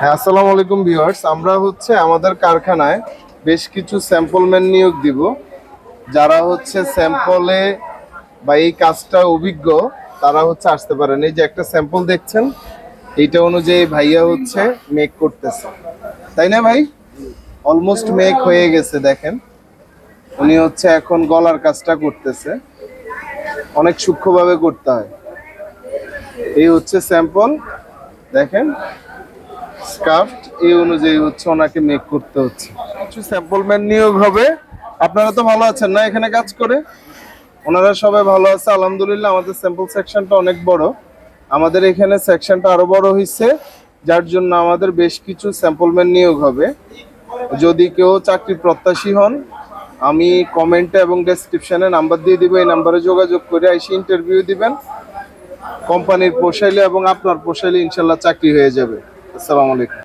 হ্যাঁ আসসালামু আলাইকুম ভিউয়ার্স। আমরা হচ্ছে আমাদের কারখানায় বেশ কিছু স্যাম্পল ম্যান নিয়োগ দিব। যারা হচ্ছে স্যাম্পলে বা এই কাজটা অভিজ্ঞ, তারা হচ্ছে আসতে পারেন। এই যে একটা স্যাম্পল দেখছেন, এইটা অনুযায়ী ভাইয়া হচ্ছে মেক করতেছে। তাই না ভাই? অলমোস্ট মেক হয়ে গেছে, দেখেন। উনি হচ্ছে এখন গলার কাজটা করতেছে। অনেক সূক্ষ্মভাবে করতে হয়। এই হচ্ছে স্যাম্পল দেখেন। স্কার্ফট এই অনুযায়ী হচ্ছে ওনাকে মেক করতে হচ্ছে। কিছু স্যাম্পল ম্যান নিয়োগ হবে। আপনারা তো ভালো আছেন না এখানে কাজ করে? ওনারা সবাই ভালো আছে, আলহামদুলিল্লাহ আমাদের স্যাম্পল সেকশনটা অনেক বড়। আমাদের এখানে সেকশনটা আরও বড় হয়েছে যার জন্য আমাদের বেশ কিছু স্যাম্পল ম্যান নিয়োগ হবে। যদি কেউ চাকরি প্রত্যাশী হন, আমি কমেন্টে এবং ডেসক্রিপশনে নাম্বার দিয়ে দিব, এই নাম্বারে যোগাযোগ করে এসে ইন্টারভিউ দিবেন। কোম্পানির পোষাইলে এবং আপনার পোষাইলে ইনশাল্লাহ চাকরি হয়ে যাবে। আসসালামু আলাইকুম।